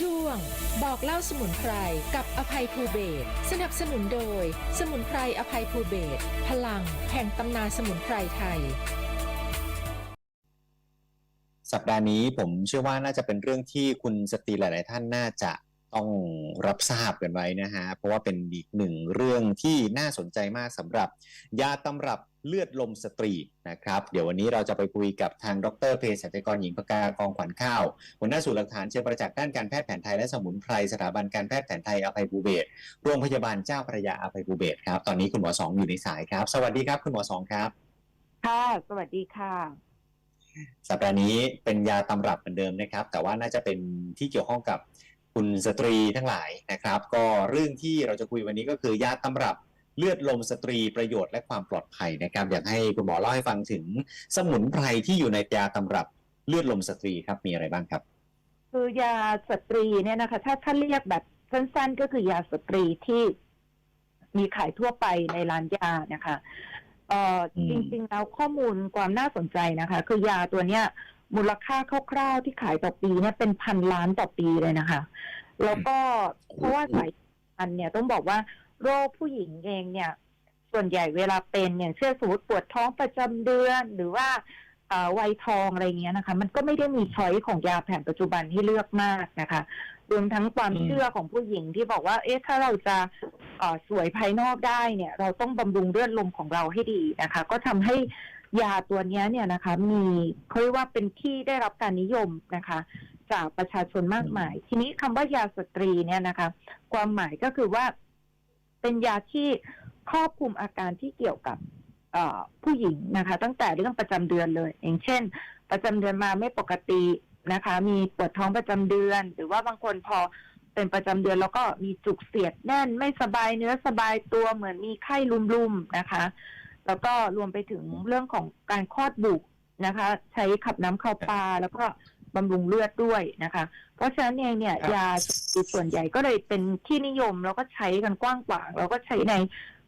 ช่วง บอกเล่าสมุนไพรกับอภัยภูเบศสนับสนุนโดย สมุนไพรอภัยภูเบศพลังแห่งตำนานสมุนไพรไทย สัปดาห์นี้ผมเชื่อว่าน่าจะเป็นเรื่องที่คุณสตรีหลาย ๆ ท่านน่าจะ ต้องรับทราบกันไว้นะฮะ เพราะว่าเป็นอีกหนึ่งเรื่องที่น่าสนใจมากสำหรับ ยาตำรับเลือดลมสตรีนะครับ เดี๋ยววันนี้เราจะไปคุยกับทางดรเภสัชกรหญิงปากากองขวัญข้าวหัวหน้าศูนย์หลักฐานเชิงประจักษ์ด้านการแพทย์แผนไทยและสมุนไพรสถาบันการแพทย์แผนไทยอภัยภูเบศรโรงพยาบาลเจ้าพระยาอภัยภูเบศรครับ ตอนนี้คุณหมอสองอยู่ในสายครับ สวัสดีครับคุณหมอสองครับ ค่ะ สวัสดีค่ะสัปดาห์นี้เป็นยาตำรับเหมือนเดิมนะครับ แต่ว่าน่าจะเป็นที่เกี่ยวข้องกับ คุณสตรีทั้งหลายนะครับ ก็เรื่องที่เราจะคุยวันนี้ก็คือยาตำรับเลือดลมสตรีประโยชน์และความปลอดภัยนะครับ อยากให้คุณหมอเล่าให้ฟังถึงสมุนไพรที่อยู่ในยาตำรับเลือดลมสตรีครับมีอะไรบ้างครับ คือยาสตรีเนี่ยนะคะ ถ้าถ้าเรียกแบบสั้นๆ ก็คือยาสตรีที่มีขายทั่วไปในร้านยานะคะเอ่ออืมจริงๆแล้วข้อมูลความน่าสนใจนะคะ คือยาตัวเนี้ย มูลค่าคร่าวๆที่ขายต่อปีเนี่ยเป็นพันล้านต่อปีเลยนะคะ แล้วก็เพราะว่าสายพันธุ์เนี่ยต้องบอกว่าโรคผู้หญิงเองเนี่ย ส่วนใหญ่เวลาเป็นอย่างเช่นสมมติปวดท้องประจำเดือน หรือว่าวัยทองอะไรเงี้ยนะคะ มันก็ไม่ได้มีช้อยของยาแผนปัจจุบันให้เลือกมากนะคะรวมทั้งความเชื่อของผู้หญิงที่บอกว่า เอ๊ะถ้าเราจะสวยภายนอกได้เนี่ย เราต้องบำรุงเลือดลมของเราให้ดีนะคะ ก็ทำให้ ยาตัวนี้เนี่ยนะคะ มีเขาเรียกว่าเป็นที่ได้รับการนิยมนะคะ จากประชาชนมากมาย ทีนี้คำว่ายาสตรีเนี่ยนะคะ ความหมายก็คือว่า เป็นยาที่ครอบคลุมอาการที่เกี่ยวกับผู้หญิงนะคะ ตั้งแต่เรื่องประจำเดือนเลย อย่างเช่น ประจำเดือนมาไม่ปกตินะคะ มีปวดท้องประจำเดือน หรือว่าบางคนพอเป็นประจำเดือนแล้วก็มีจุกเสียดแน่นไม่สบายเนื้อสบายตัวเหมือนมีไข้ลุมๆนะคะ แล้วก็รวมไปถึงเรื่องของการคลอดบุตรนะคะ ใช้ขับน้ำเข้าปลาแล้วก็บำรุงเลือดด้วยนะคะ เพราะฉะนั้นเองเนี่ยครับยาสตรีส่วนใหญ่ก็เลยเป็นที่นิยมแล้วก็ใช้กันกว้างขวางแล้วก็ใช้ใน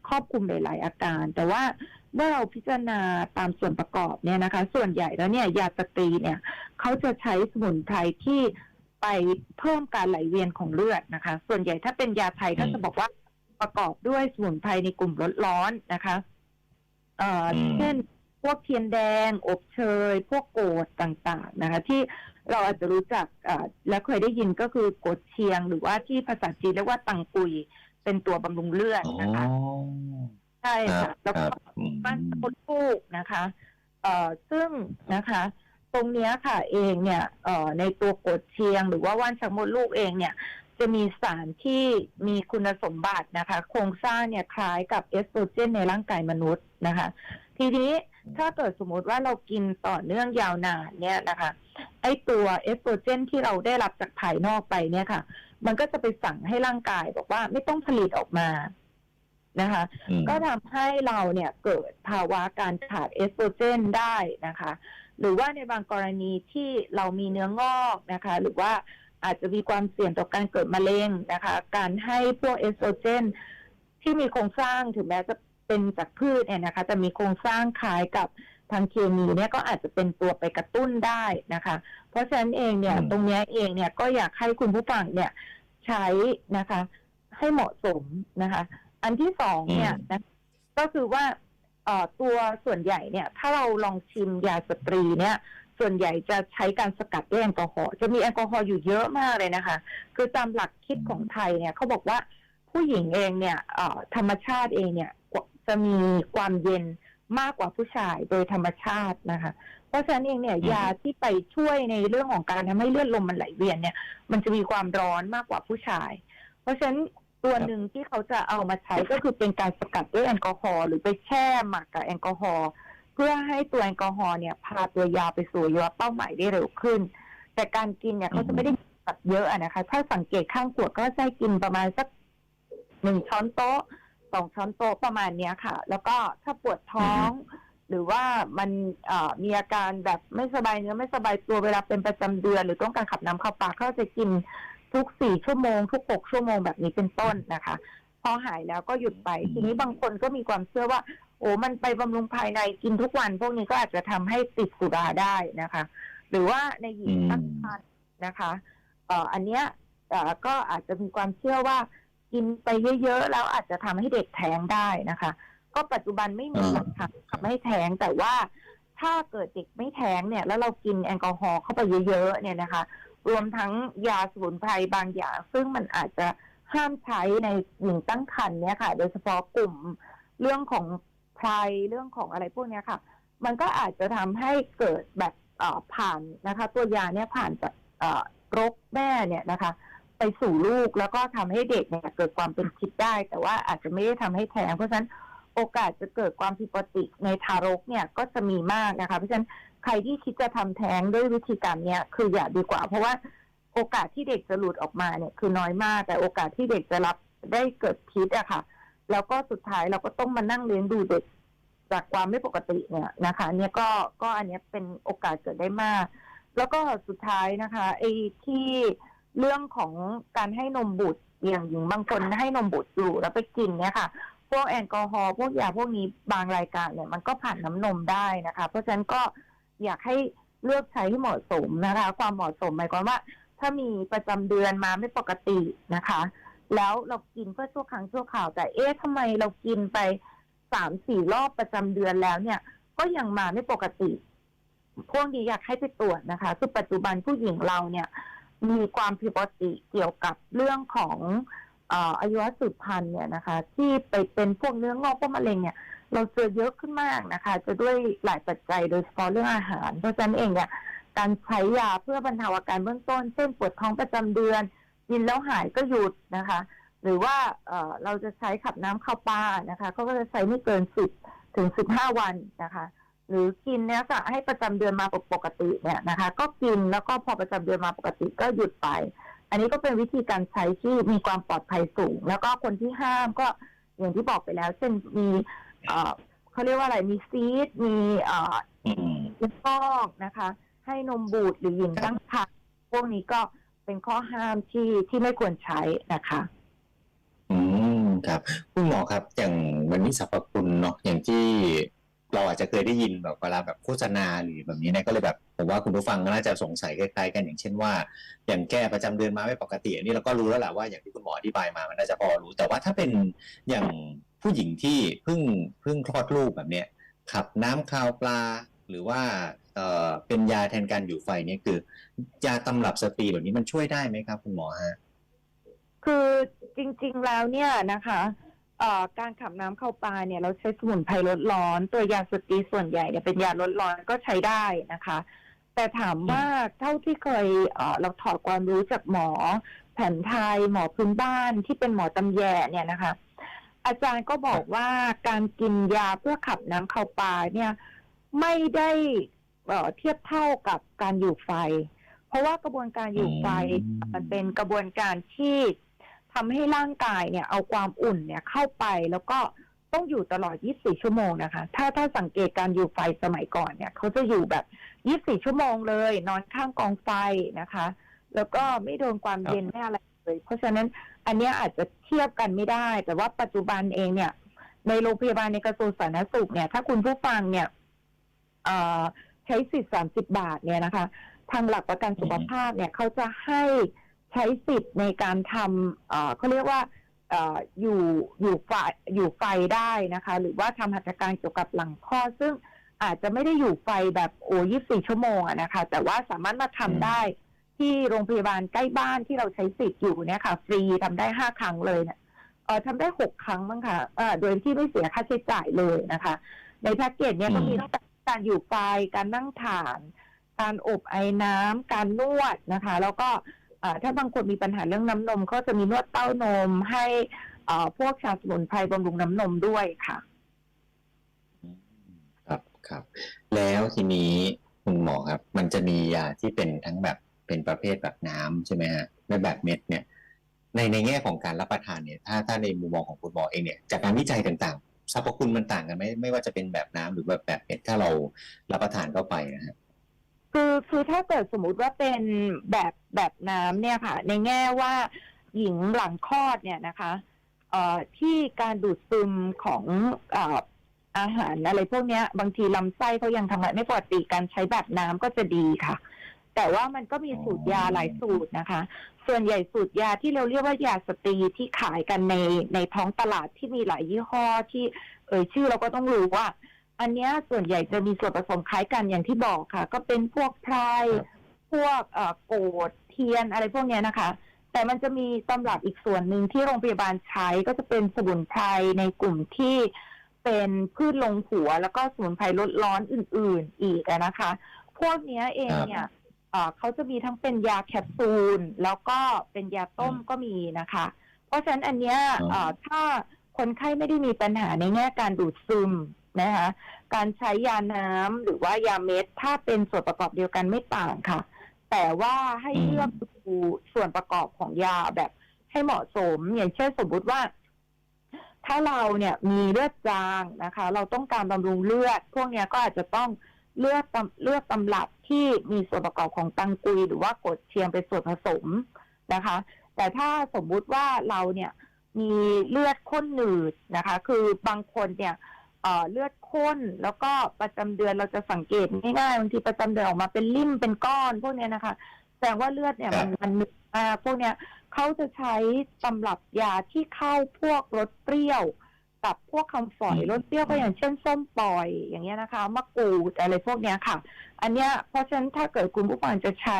ครอบคลุมหลาย ๆ อาการ แต่ว่าเมื่อเราพิจารณาตามส่วนประกอบเนี่ยนะคะ ส่วนใหญ่แล้วเนี่ยยาสตรีเนี่ยเขาจะใช้สมุนไพรที่ไปเพิ่มการไหลเวียนของเลือดนะคะ ส่วนใหญ่ถ้าเป็นยาไทยก็จะบอกว่าประกอบด้วยสมุนไพรในกลุ่มลดร้อนนะคะ เอ่ออม เช่น พวกเทียนแดง อบเชย พวกโกดต่างๆนะคะ ที่เราอาจจะรู้จักเอ่อและเคยได้ยินก็คือโกดเชียง หรือว่าที่ภาษาจีนเรียกว่าตังกุย เป็นตัวบำรุงเลือดอ๋อนะคะ ใช่ครัค่ะบแล้วคก็รับอืม บ้านมดลูกนะคะ เอ่อซึ่งนะคะ ตรงเนี้ยค่ะเองเนี่ยเอ่อในตัวกดเชียง หรือว่าว่านชักมดลูกเองเนี่ย จะมีสารที่มีคุณสมบัตินะคะ โครงสร้างเนี่ยคล้ายกับเอสโตรเจนในร่างกายมนุษย์นะคะ ทีนี้ถ้าเกิดสมมติว่าเรากินต่อเนื่องยาวนานเนี่ยนะคะ ไอตัวเอสโตรเจนที่เราได้รับจากภายนอกไปเนี่ยค่ะ มันก็จะไปสั่งให้ร่างกายบอกว่าไม่ต้องผลิตออกมานะคะอืมก็ทำให้เราเนี่ยเกิดภาวะการขาดเอสโตรเจนได้นะคะ หรือว่าในบางกรณีที่เรามีเนื้องอกนะคะ หรือว่า อาจจะมีความเสี่ยงต่อการเกิดมะเร็งนะคะ การให้พวกเอสโตรเจน ที่มีโครงสร้างถึงแม้จะเป็นจากพืชเนี่ยนะคะ แต่มีโครงสร้างคล้ายกับทางเคมีเนี่ยก็อาจจะเป็นตัวไปกระตุ้นได้นะคะ เพราะฉะนั้นเองเนี่ยอืมตรงเนี้ยเองเนี่ยก็อยากให้คุณผู้ฟังเนี่ยใช้นะคะ ให้เหมาะสมนะคะ อันที่สองเนี่ยนะก็คือว่าเอ่อตัวส่วนใหญ่เนี่ย ถ้าเราลองชิมยาสตรีเนี่ย ส่วนใหญ่จะใช้การสกัดด้วยแอลกอฮอล์จะมีแอลกอฮอล์อยู่เยอะมากเลยนะคะ คือตามหลักคิดของไทยเนี่ยเขาบอกว่าผู้หญิงเองเนี่ยเอ่อธรรมชาติเองเนี่ยจะมีความเย็นมากกว่าผู้ชายโดยธรรมชาตินะคะ เพราะฉะนั้นเองเนี่ยอืมยาที่ไปช่วยในเรื่องของการทำให้เลือดลมมันไหลเวียนเนี่ย มันจะมีความร้อนมากกว่าผู้ชาย เพราะฉะนั้นตัวหนึ่งที่เขาจะเอามาใช้ก็คือเป็นการสกัดด้วยแอลกอฮอล์หรือไปแช่หมักกับแอลกอฮอล์ เพื่อให้ตัวแอลกอฮอล์เนี่ยพาตัวยาไปสู่อวัยวะเป้าหมายได้เร็วขึ้น แต่การกินเนี่ยเขาจะไม่ได้ตัดเยอะอะนะคะ ถ้าสังเกตข้างขวดก็จะให้กินประมาณสักหนึ่งช้อนโต๊ะสองช้อนโต๊ะประมาณเนี้ยค่ะ แล้วก็ถ้าปวดท้อง หรือว่ามันเอ่อมีอาการแบบไม่สบายเนื้อไม่สบายตัวเวลาเป็นประจำเดือน หรือต้องการขับน้ำเข้าปากเขาจะกินทุกสี่ชั่วโมง ทุกหกชั่วโมงแบบนี้เป็นต้นนะคะ พอหายแล้วก็หยุดไป ทีนี้บางคนก็มีความเชื่อว่า โอ้มันไปบำรุงภายในกินทุกวัน พวกนี้ก็อาจจะทำให้ติดสุราได้นะคะ หรือว่าในหญิงตั้งครรภ์นะคะเอ่ออันเนี้ยเอ่อก็อาจจะมีความเชื่อว่ากินไปเยอะๆแล้วอาจจะทำให้เด็กแท้งได้นะคะ ก็ปัจจุบันไม่มีหลักฐานทำให้แท้งแต่ว่าถ้าเกิดเด็กไม่แท้งเนี่ย แล้วเรากินแอลกอฮอล์เข้าไปเยอะๆเนี่ยนะคะ รวมทั้งยาสมุนไพรบางอย่าง ซึ่งมันอาจจะห้ามใช้ในหญิงตั้งครรภ์เนี่ยค่ะ โดยเฉพาะกลุ่มเรื่องของ ไพรเรื่องของอะไรพวกนี้ค่ะ มันก็อาจจะทำให้เกิดแบบผ่านนะคะ ตัวยาเนี่ยผ่านจากรกแม่เนี่ยนะคะ ไปสู่ลูกแล้วก็ทำให้เด็กเนี่ยเกิดความเป็นพิษได้ แต่ว่าอาจจะไม่ได้ทำให้แท้งเพราะฉะนั้นโอกาสจะเกิดความผิดปกติในทารกเนี่ยก็จะมีมากนะคะ เพราะฉะนั้นใครที่คิดจะทำแท้งด้วยวิธีการเนี้ยคืออย่าดีกว่า เพราะว่าโอกาสที่เด็กจะหลุดออกมาเนี่ยคือน้อยมาก แต่โอกาสที่เด็กจะรับได้เกิดพิษอะค่ะ แล้วก็สุดท้ายเราก็ต้องมานั่งเลี้ยงดูเด็ก จากความไม่ปกติเนี่ยนะคะเนี่ยก็ก็อันนี้เป็นโอกาสเกิดได้มาก แล้วก็สุดท้ายนะคะไอ้ที่เรื่องของการให้นมบุตรอย่างหญิงบางคนให้นมบุตรอยู่แล้วไปกินเนี่ยค่ะ พวกแอลกอฮอล์พวกยาพวกนี้บางรายการเนี่ยมันก็ผ่านน้ำนมได้นะคะ เพราะฉะนั้นก็อยากให้เลือกใช้ให้เหมาะสมนะคะ ความเหมาะสมหมายความว่า ถ้ามีประจำเดือนมาไม่ปกตินะคะ แล้วเรากินเพื่อชั่วครั้งชั่วคราวแต่เอ๊ะทำไมเรากินไป สามสี่รอบประจำเดือนแล้วเนี่ย ก็ยังมาไม่ปกติ พวกนี้อยากให้ไปตรวจนะคะ คือปัจจุบันผู้หญิงเราเนี่ย มีความผิดปกติเกี่ยวกับเรื่องของอายุสืบพันธุ์เนี่ยนะคะ ที่ไปเป็นพวกเนื้องอกพวกมะเร็งเนี่ย เราเจอเยอะขึ้นมากนะคะ จะด้วยหลายปัจจัยโดยเฉพาะเรื่องอาหาร เพราะฉะนั้นเองเนี่ยการใช้ยาเพื่อบรรเทาอาการเบื้องต้น เช่นปวดท้องประจำเดือนกินแล้วหายก็หยุดนะคะ หรือว่าเอ่อเราจะใช้ขับน้ำเข้าปลานะคะเขาก็จะใช้ไม่เกินสิบถึงสิบห้าวันนะคะ หรือกินเนี่ยก็ให้ประจำเดือนมาปกติเนี่ยนะคะ ก็กินแล้วก็พอประจำเดือนมาปกติก็หยุดไป อันนี้ก็เป็นวิธีการใช้ที่มีความปลอดภัยสูง แล้วก็คนที่ห้ามก็อย่างที่บอกไปแล้ว เช่นมีเอ่อเขาเรียกว่าอะไรมีซีดมีเอ่ออืมเป็นฟอกนะคะ ให้นมบูดหรือหญิงตั้งครรภ์พวกนี้ก็เป็นข้อห้ามที่ที่ไม่ควรใช้นะคะอืม ครับคุณหมอครับอย่างมันมีสรรพคุณเนาะอย่างที่เราอาจจะเคยได้ยินแบบเวลาแบบโฆษณาหรือแบบนี้เนะก็เลยแบบผมว่าคุณผู้ฟังก็น่าจะสงสัยคล้ายๆกันอย่างเช่นว่า อย่างแก้ประจำเดือนมาไม่ปกติอันนี้เราก็รู้แล้วแหละว่าอย่างที่คุณหมออธิบายมามันน่าจะพอรู้ แต่ว่าถ้าเป็นอย่างผู้หญิงที่เพิ่งเพิ่งคลอดลูกแบบเนี้ยขับน้ำคาวปลาหรือว่าเอ่อเป็นยาแทนการอยู่ไฟเนี่ยคือ ยาตำรับสตรีแบบนี้มันช่วยได้ไหมครับ คุณหมอฮะคือ จริง ๆ แล้วเนี่ยนะคะเอ่อการขับน้ำเข้าปลาเนี่ยเราใช้สมุนไพรลดร้อน ตัวยาสตรีส่วนใหญ่เนี่ยเป็นยาลดร้อนก็ใช้ได้นะคะ แต่ถามว่าเท่าที่เคยเอ่อเราถอดความรู้จากหมอ แผนไทยหมอพื้นบ้านที่เป็นหมอตำแยเนี่ยนะคะ อาจารย์ก็บอกว่าการกินยาเพื่อขับน้ำเข้าปลาเนี่ยไม่ได้เอ่อเทียบเท่ากับการอยู่ไฟ เพราะว่ากระบวนการอยู่ไฟอืมมันเป็นกระบวนการที่ ทำให้ร่างกายเนี่ยเอาความอุ่นเนี่ยเข้าไปแล้วก็ต้องอยู่ตลอด 24 ชั่วโมงนะคะ ถ้าถ้าสังเกตการอยู่ไฟสมัยก่อนเนี่ยเขาจะอยู่แบบ 24 ชั่วโมงเลย นอนข้างกองไฟนะคะ แล้วก็ไม่โดนความเย็นไม่อะไรเลย เพราะฉะนั้นอันเนี้ยอาจจะเทียบกันไม่ได้ แต่ว่าปัจจุบันเองเนี่ย ในโรงพยาบาลในกระทรวงสาธารณสุขเนี่ย ถ้าคุณผู้ฟังเนี่ยเอ่อใช้สิทธิ์สามสิบาทเนี่ยนะคะ ทางหลักประกันสุขภาพเนี่ยเขาจะให้ ใช้สิทธิ์ในการทำเอ่อเขาเรียกว่าเอ่ออยู่อยู่ไฟอยู่ไฟได้นะคะ หรือว่าทำหัตถการเกี่ยวกับหลังคลอดซึ่งอาจจะไม่ได้อยู่ไฟแบบโอ้ยี่สี่ชั่วโมงอะนะคะ แต่ว่าสามารถมาทำได้ที่โรงพยาบาลใกล้บ้านที่เราใช้สิทธิ์อยู่เนี่ยค่ะ ฟรีทำได้ห้าครั้งเลยเนี่ยเออทำได้หกครั้งมั้งค่ะเออโดยที่ไม่เสียค่าใช้จ่ายเลยนะคะ ในแพ็กเกจเนี่ยก็มีตั้งแต่การอยู่ไฟการนั่งถ่าน การอบไอ้น้ำการนวดนะคะ แล้วก็เอ่อ ถ้าบางคนมีปัญหาเรื่องน้ำนมก็จะมีนวดเต้านมให้อ่พวกชาสมุนไพรบำรุงน้ำนมด้วยค่ะ ครับครับ แล้วทีนี้คุณหมอครับ มันจะมียาที่เป็นทั้งแบบเป็นประเภทแบบน้ำใช่ไหมฮะและแบบเม็ดเนี่ย ในในแง่ของการรับประทานเนี่ย ถ้าถ้าในมุมมองของคุณหมอเองเนี่ยจากการวิจัยต่างๆสรรพคุณมันต่างกันไหมไม่ว่าจะเป็นแบบน้ำหรือแบบแบบเม็ดถ้าเรารับประทานเข้าไปนะฮะ คือคือถ้าเกิดสมมุติว่าเป็นแบบแบบน้ำเนี่ยค่ะ ในแง่ว่าหญิงหลังคลอดเนี่ยนะคะเอ่อที่การดูดซึมของออาหารอะไรพวกเนี้ยบางทีลำไส้เขายังทำงานไม่ปกติการใช้แบบน้ำก็จะดีค่ะ แต่ว่ามันก็มีสูตรยาหลายสูตรนะคะ ส่วนใหญ่สูตรยาที่เราเรียกว่ายาสตรีที่ขายกันในในท้องตลาดที่มีหลายยี่ห้อที่ เอ่ยชื่อเราก็ต้องรู้ว่า อันเนี้ยส่วนใหญ่จะมีส่วนผสมคล้ายกันอย่างที่บอกค่ะ ก็เป็นพวกไพรครับพวกเอ่อโกดเทียนอะไรพวกเนี้ยนะคะ แต่มันจะมีตำรับอีกส่วนหนึ่งที่โรงพยาบาลใช้ก็จะเป็นสมุนไพรในกลุ่มที่เป็นพืชลงหัว แล้วก็สมุนไพรลดร้อนอื่น ๆ อีกอะนะคะ พวกเนี้ยเองเนี่ยเอ่อเขาจะมีทั้งเป็นยาแคปซูลแล้วก็เป็นยาต้มอืมก็มีนะคะ เพราะฉะนั้นอันเนี้ยอ๋อเอ่อถ้าคนไข้ไม่ได้มีปัญหาในแง่การดูดซึม นะคะการใช้ยาน้ำหรือว่ายาเม็ด ถ้าเป็นส่วนประกอบเดียวกันไม่ต่างค่ะ แต่ว่าให้เลือกดูส่วนประกอบของยาแบบให้เหมาะสม อย่างเช่นสมมุติว่า ถ้าเราเนี่ยมีเลือดจางนะคะ เราต้องการบำรุงเลือด พวกนี้ก็อาจจะต้องเลือกตำเลือกตำรับที่มีส่วนประกอบของตังกุย หรือว่ากดเทียมเป็นส่วนผสมนะคะ แต่ถ้าสมมุติว่าเราเนี่ยมีเลือดข้นหนืดนะคะ คือบางคนเนี่ย เอ่อเลือดข้นแล้วก็ประจำเดือนเราจะสังเกตง่ายๆบางทีประจำเดือนออกมาเป็นริ่มเป็นก้อนพวกเนี้ยนะคะแสดงว่าเลือดเนี่ยมันมันหนึบมากพวกเนี้ยเขาจะใช้ตำรับยาที่เข้าพวกรสเปรี้ยว กับพวกคำฝอยอืมรสเปรี้ยวก็อย่างเช่นส้มปล่อยอย่างเงี้ยนะคะมะกรูดอะไรพวกเนี้ยค่ะ อันเนี้ยเพราะฉะนั้นถ้าเกิดคุณผู้ฟังจะใช้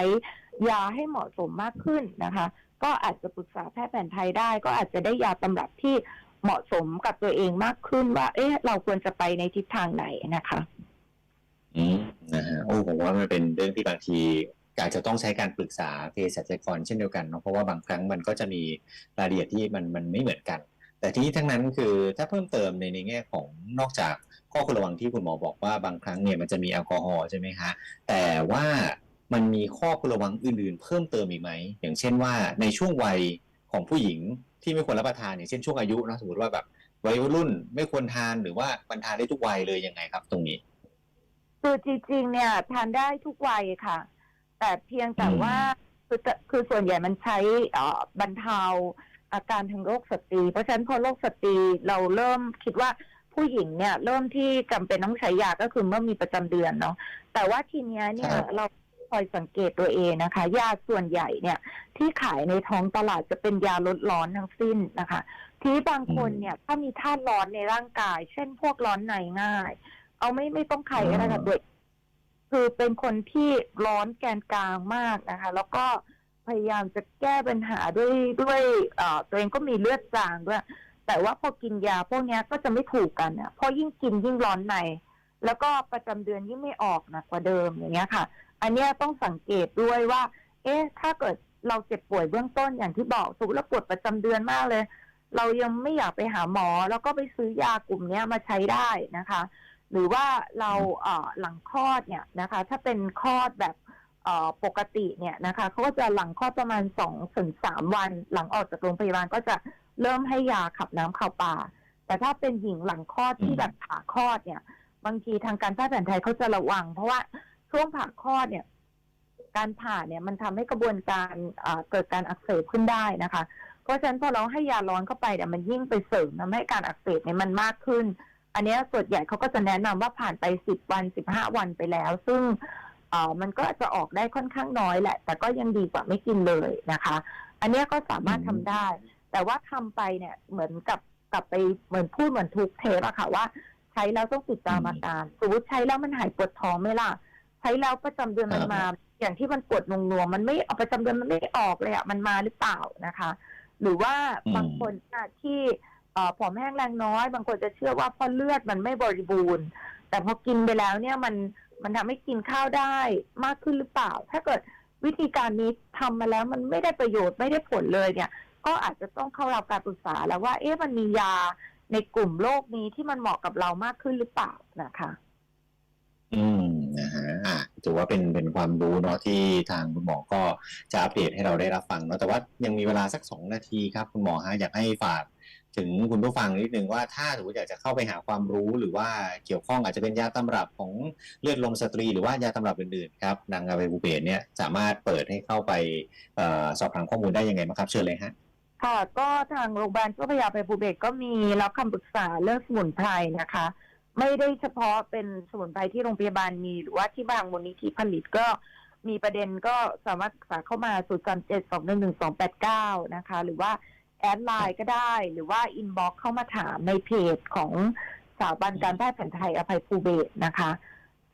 ยาให้เหมาะสมมากขึ้นนะคะ ก็อาจจะปรึกษาแพทย์แผนไทยได้ ก็อาจจะได้ยาตำรับที่ เหมาะสมกับตัวเองมากขึ้นว่า เอ๊ะ เราควรจะไปในทิศทางไหนนะคะ อืมนะฮะโอ้ผมว่ามันเป็นเรื่องที่บางทีอาจจะต้องใช้การปรึกษาเภสัชกรเช่นเดียวกันเนาะเพราะว่าบางครั้งมันก็จะมีรายละเอียดที่มันมันไม่เหมือนกัน แต่ทีนี้ทั้งนั้นคือถ้าเพิ่มเติมในในแง่ของนอกจากข้อควรระวังที่คุณหมอบอกว่าบางครั้งเนี่ยมันจะมีแอลกอฮอล์ใช่ไหมฮะแต่ว่ามันมีข้อควรระวังอื่น ๆ เพิ่มเติมอีกไหมอย่างเช่นว่าในช่วงวัยของผู้หญิง ที่ไม่ควรรับประทานอย่างเช่นช่วงอายุนะสมมติว่าแบบวัยรุ่นไม่ควรทานหรือว่ามันทานได้ทุกวัยเลยยังไงครับ ตรงนี้คือจริงๆเนี่ยทานได้ทุกวัยค่ะ แต่เพียงแต่อืมว่าคือจะคือส่วนใหญ่มันใช้เอ่อบรรเทาอาการทางโรคสตรี เพราะฉะนั้นพอโรคสตรีเราเริ่มคิดว่าผู้หญิงเนี่ย เริ่มที่จำเป็นต้องใช้ยาก็คือเมื่อมีประจำเดือนเนาะแต่ว่าทีเนี้ยเนี่ยครับเรา คอยสังเกตตัวเองนะคะ ยาส่วนใหญ่เนี่ย ที่ขายในท้องตลาดจะเป็นยาลดร้อนทั้งสิ้นนะคะ ทีนี้บางคนเนี่ยถ้ามีธาตุร้อนในร่างกาย เช่นพวกร้อนในง่าย เอาไม่ไม่ต้องใครก็ได้ค่ะตัวคือเป็นคนที่ร้อนแกนกลางมากนะคะ แล้วก็พยายามจะแก้ปัญหาด้วยด้วยเอ่อตัวเองก็มีเลือดจางด้วย แต่ว่าพอกินยาพวกเนี้ยก็จะไม่ถูกกันอะเพราะยิ่งกินยิ่งร้อนใน แล้วก็ประจำเดือนยิ่งไม่ออกหนักกว่าเดิมอย่างเงี้ยค่ะ อันนี้ต้องสังเกตด้วยว่า เอ๊ะ ถ้าเกิดเราเจ็บป่วยเบื้องต้นอย่างที่บอกสมมติเราปวดประจำเดือนมากเลย เรายังไม่อยากไปหาหมอ แล้วก็ไปซื้อยากลุ่มเนี้ยมาใช้ได้นะคะ หรือว่าเราเอ่อหลังคลอดเนี่ยนะคะ ถ้าเป็นคลอดแบบเอ่อปกติเนี่ยนะคะเขาก็จะหลังคลอดประมาณสองถึงสามวัน หลังออกจากโรงพยาบาลก็จะเริ่มให้ยาขับน้ำข่าวปลาแต่ถ้าเป็นหญิงหลังคลอดที่แบบผ่าคลอดเนี่ย บางทีทางการแพทย์แผนไทยเขาจะระวัง เพราะว่า ช่วงผ่าคลอดเนี่ย การผ่าเนี่ยมันทำให้กระบวนการเกิดการอักเสบขึ้นได้นะคะ เพราะฉะนั้นพอเราให้ยาร้อนเข้าไปเนี่ยมันยิ่งไปเสริมทำให้การอักเสบเนี่ยมันมากขึ้น อันนี้ส่วนใหญ่เขาก็จะแนะนำว่าผ่านไปสิบวันสิบห้าวันไปแล้ว ซึ่งมันก็จะออกได้ค่อนข้างน้อยแหละ แต่ก็ยังดีกว่าไม่กินเลยนะคะ อันนี้ก็สามารถทำได้ แต่ว่าทำไปเนี่ยเหมือนกับกลับไปเหมือนพูดเหมือนทุกเทปอะค่ะว่า ใช้แล้วต้องติดตามอาการสมมติใช้แล้วมันหายปวดท้องไหมล่ะ ใช้แล้วประจำเดือนมันมา อย่างที่มันปวดนงนวมๆมันไม่เอาประจำเดือนมันไม่ออกเลยอะมันมาหรือเปล่านะคะ หรือว่าอืมบางคนน่ะที่เอ่อผอมแห้งแรงน้อย บางคนจะเชื่อว่าเพราะเลือดมันไม่บริบูรณ์ แต่พอกินไปแล้วเนี่ยมันมันทำให้กินข้าวได้มากขึ้นหรือเปล่า ถ้าเกิดวิธีการนี้ทำมาแล้วมันไม่ได้ประโยชน์ไม่ได้ผลเลยเนี่ย ก็อาจจะต้องเข้ารับการปรึกษาแล้วว่า เอ๊ะมันมียาในกลุ่มโรคนี้ที่มันเหมาะกับเรามากขึ้นหรือเปล่านะคะ อืมนะฮะอะถือว่าเป็นเป็นความรู้เนาะที่ทางคุณหมอก็จะอัปเดตให้เราได้รับฟังเนาะแต่ว่ายังมีเวลาสักสองนาทีครับ คุณหมอฮะอยากให้ฝากถึงคุณผู้ฟังนิดนึงว่าถ้าสมมติอยากจะเข้าไปหาความรู้หรือว่าเกี่ยวข้องอาจจะเป็นยาตำรับของเลือดลมสตรี หรือว่ายาตำรับอื่นๆครับนางอาเบบูเบตเนี่ยสามารถเปิดให้เข้าไปออสอบถามข้อมูลได้ยังไงบ้างครับเชิญเลยฮะค่ะก็ทางโรงพยาบาลเจ้าพระยาไปภูเบศก็มีรับคำปรึกษาเรื่องสมุนไพรนะคะ ไม่ได้เฉพาะเป็นสมุนไพรที่โรงพยาบาลมี หรือว่าที่บางมูลนิธิผลิตก็มีประเด็นก็สามารถปรึกษาเข้ามา0 3 7 2 1 1 2 8 9นะคะ หรือว่าแอดไลน์ก็ได้ หรือว่าอินบ็อกเข้ามาถามในเพจของสถาบันการแพทย์แผนไทยอภัยภูเบศนะคะ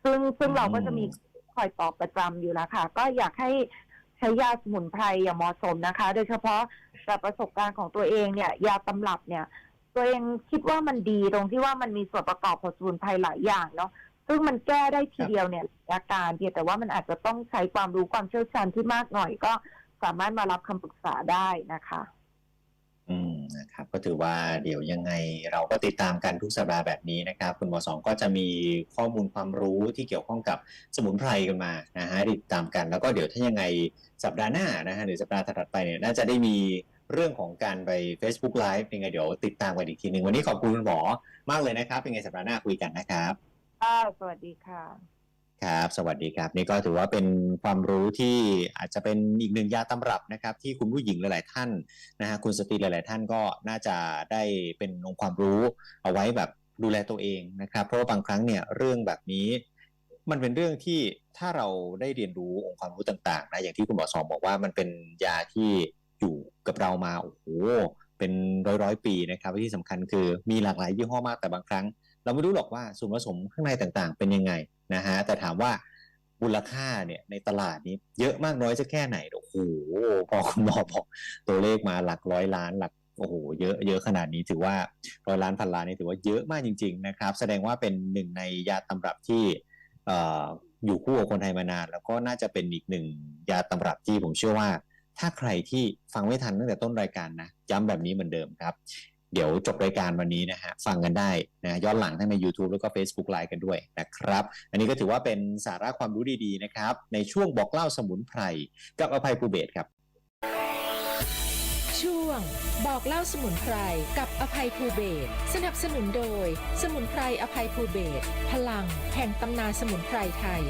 ซึ่งซึ่งเราก็จะมีคอยตอบประจำอยู่แล้วค่ะ ก็อยากให้ใช้ยาสมุนไพรอย่างเหมาะสมนะคะ โดยเฉพาะจากประสบการณ์ของตัวเองเนี่ย ยาตำรับเนี่ย ตัวเองคิดว่ามันดีตรงที่ว่ามันมีส่วนประกอบของสมุนไพรหลายอย่างเนาะซึ่งมันแก้ได้ทีเดียวเนี่ยอาการเพียงแต่ว่ามันอาจจะต้องใช้ความรู้ความเชี่ยวชาญที่มากหน่อยก็สามารถมารับคำปรึกษาได้นะคะ อืมนะครับ ก็ถือว่าเดี๋ยวยังไงเราก็ติดตามกันทุกสัปดาห์แบบนี้นะครับ คุณหมอสองก็จะมีข้อมูลความรู้ที่เกี่ยวข้องกับสมุนไพรกันมานะฮะติดตามกันแล้วก็เดี๋ยวถ้ายังไงสัปดาห์หน้านะฮะหรือสัปดาห์ถัดไปเนี่ยน่าจะได้มี เรื่องของการไป Facebook Live ยังไงเดี๋ยวติดตามกันอีกทีหนึ่งวันนี้ขอบคุณคุณหมอมากเลยนะครับ เป็นไงสัปดาห์หน้าคุยกันนะครับค่ะสวัสดีค่ะ ครับ สวัสดีครับ นี่ก็ถือว่าเป็นความรู้ที่อาจจะเป็นอีกหนึ่งยาตำรับนะครับ ที่คุณผู้หญิงหลาย ๆ ท่านนะฮะคุณสตรีหลาย ๆ ท่านก็น่าจะได้เป็นองค์ความรู้เอาไว้แบบดูแลตัวเองนะครับ เพราะว่าบางครั้งเนี่ยเรื่องแบบนี้ มันเป็นเรื่องที่ถ้าเราได้เรียนรู้องค์ความรู้ต่าง ๆ นะอย่างที่คุณหมอสองบอกว่ามันเป็นยาที่ อยู่กับเรามาโอ้โหเป็นร้อยร้อยปีนะครับที่สำคัญคือมีหลากหลายยี่ห้อมากแต่บางครั้ง เราไม่รู้หรอกว่าส่วนผสมข้างในต่างๆ เป็นยังไงนะฮะแต่ถามว่ามูลค่าเนี่ยในตลาดนี้เยอะมากน้อยจะแค่ไหนโอ้โหพอคุณหมอบอกตัวเลขมาหลักร้อยล้านหลักโอ้โหเยอะเยอะขนาดนี้ถือว่าร้อยล้านพันล้านนี่ถือว่าเยอะมากจริง ๆ นะครับ แสดงว่าเป็นหนึ่งในยาตำรับที่เอ่ออยู่คู่กับคนไทยมานาน แล้วก็น่าจะเป็นอีกหนึ่งยาตำรับที่ผมเชื่อว่า ถ้าใครที่ฟังไม่ทันตั้งแต่ต้นรายการนะ ย้ำแบบนี้เหมือนเดิมครับ เดี๋ยวจบรายการวันนี้นะฮะฟังกันได้นะย้อนหลังทั้งใน YouTube แล้วก็ Facebook Live กันด้วยนะครับ อันนี้ก็ถือว่าเป็นสาระความรู้ดีๆนะครับ ในช่วงบอกเล่าสมุนไพรกับอภัยภูเบศครับ ช่วง บอกเล่าสมุนไพรกับอภัยภูเบศสนับสนุนโดย สมุนไพรอภัยภูเบศพลังแห่งตำนานสมุนไพรไทย